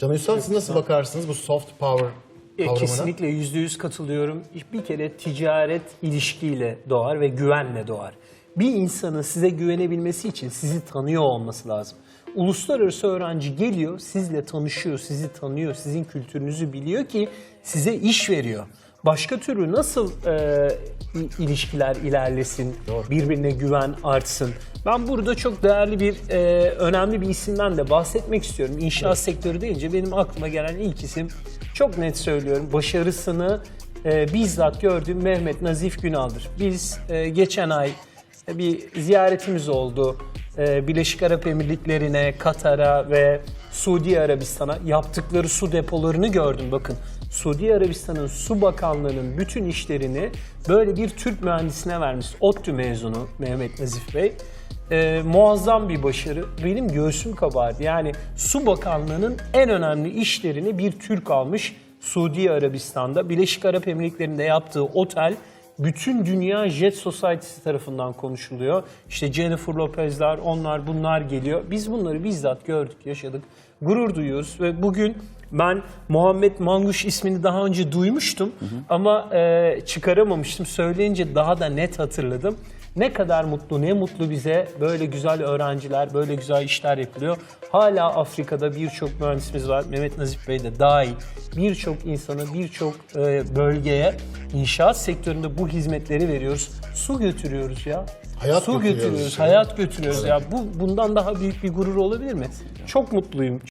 Can Ünsal siz nasıl bakarsınız bu soft power E, kavramına? Kesinlikle yüzde yüz katılıyorum. Bir kere ticaret ilişkiyle doğar ve güvenle doğar. Bir insanın size güvenebilmesi için sizi tanıyor olması lazım. Uluslararası öğrenci geliyor, sizle tanışıyor, sizi tanıyor, sizin kültürünüzü biliyor ki size iş veriyor. Başka türlü nasıl e, ilişkiler ilerlesin, birbirine güven artsın? Ben burada çok değerli bir, e, önemli bir isimden de bahsetmek istiyorum. İnşaat sektörü deyince benim aklıma gelen ilk isim, çok net söylüyorum, başarısını e, bizzat gördüğüm Mehmet Nazif Günal'dır. Biz e, geçen ay bir ziyaretimiz oldu. E, Birleşik Arap Emirlikleri'ne, Katar'a ve Suudi Arabistan'a yaptıkları su depolarını gördüm. Bakın Suudi Arabistan'ın Su Bakanlığı'nın bütün işlerini böyle bir Türk mühendisine vermiş. ODTÜ mezunu Mehmet Nazif Bey. Ee, muazzam bir başarı. Benim göğsüm kabardı. Yani Su Bakanlığı'nın en önemli işlerini bir Türk almış Suudi Arabistan'da. Birleşik Arap Emirlikleri'nde yaptığı otel bütün dünya Jet Society'si tarafından konuşuluyor. İşte Jennifer Lopez'ler, onlar bunlar geliyor. Biz bunları bizzat gördük, yaşadık. Gurur duyuyoruz ve bugün ben Muhammed Manguş ismini daha önce duymuştum ama e, çıkaramamıştım. Söyleyince daha da net hatırladım. Ne kadar mutlu, ne mutlu bize böyle güzel öğrenciler, böyle güzel işler yapılıyor. Hala Afrika'da birçok mühendisimiz var, Mehmet Nazif Bey de dahil. Birçok insana, birçok e, bölgeye inşaat sektöründe bu hizmetleri veriyoruz. Su götürüyoruz ya. Hayat Su götürüyoruz götürüyoruz, ya. hayat götürüyoruz ya. Bu bundan daha büyük bir gurur olabilir mi? Çok mutluyum.